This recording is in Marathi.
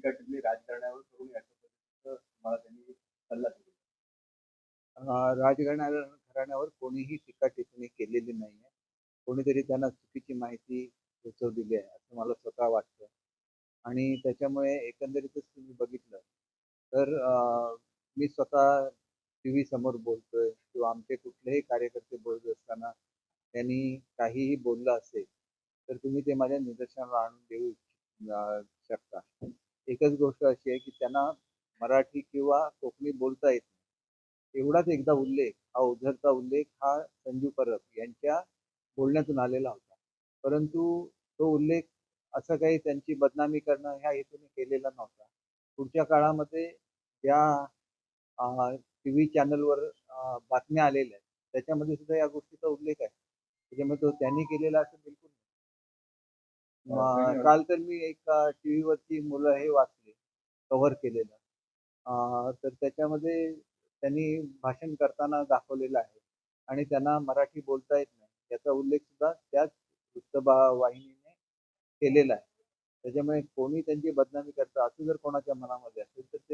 टीका टिप्पणी राजकारणावर करून याच्या मला त्यांनी सल्ला दिला राजकारणा घराण्यावर कोणीही टीका टिप्पणी केलेली नाही आहे. कोणीतरी त्यांना चुकीची माहिती पोचवलेली आहे असं मला स्वतः वाटतं. आणि त्याच्यामुळे एकंदरीतच तुम्ही बघितलं तर अं, मी स्वतः टी व्ही समोर बोलतोय किंवा आमचे कुठलेही कार्यकर्ते बोलत असताना त्यांनी काहीही बोललं असेल तर तुम्ही ते माझ्या निदर्शनाला आणून देऊ शकता. एकच गोष्ट अशी आहे की त्यांना मराठी किंवा कोकणी बोलता येत नाही. एवढाच एकदा उल्लेख हा उद्धरचा उल्लेख हा संजू परब यांच्या बोलण्यातून आलेला होता. परंतु तो उल्लेख असं काही त्यांची बदनामी करणं ह्या हेतूने केलेला नव्हता. पुढच्या काळामध्ये ज्या टी व्ही चॅनलवर बातम्या आलेल्या आहेत त्याच्यामध्ये सुद्धा या गोष्टीचा उल्लेख आहे. त्याच्यामुळे तो त्यांनी केलेला असं बिलकुल म- काल तर मी एक टी व्हीवरची मुलं हे वाचले कव्हर केलेलं. अं, तर त्याच्यामध्ये त्यांनी भाषण करताना दाखवलेलं आहे. आणि त्यांना मराठी बोलता येत नाही. याचा उल्लेख सुद्धा त्याच वृत्तबा वाहिनीने केलेला आहे. त्याच्यामुळे कोणी त्यांची बदनामी करतं असं जर कोणाच्या मनामध्ये असेल तर ते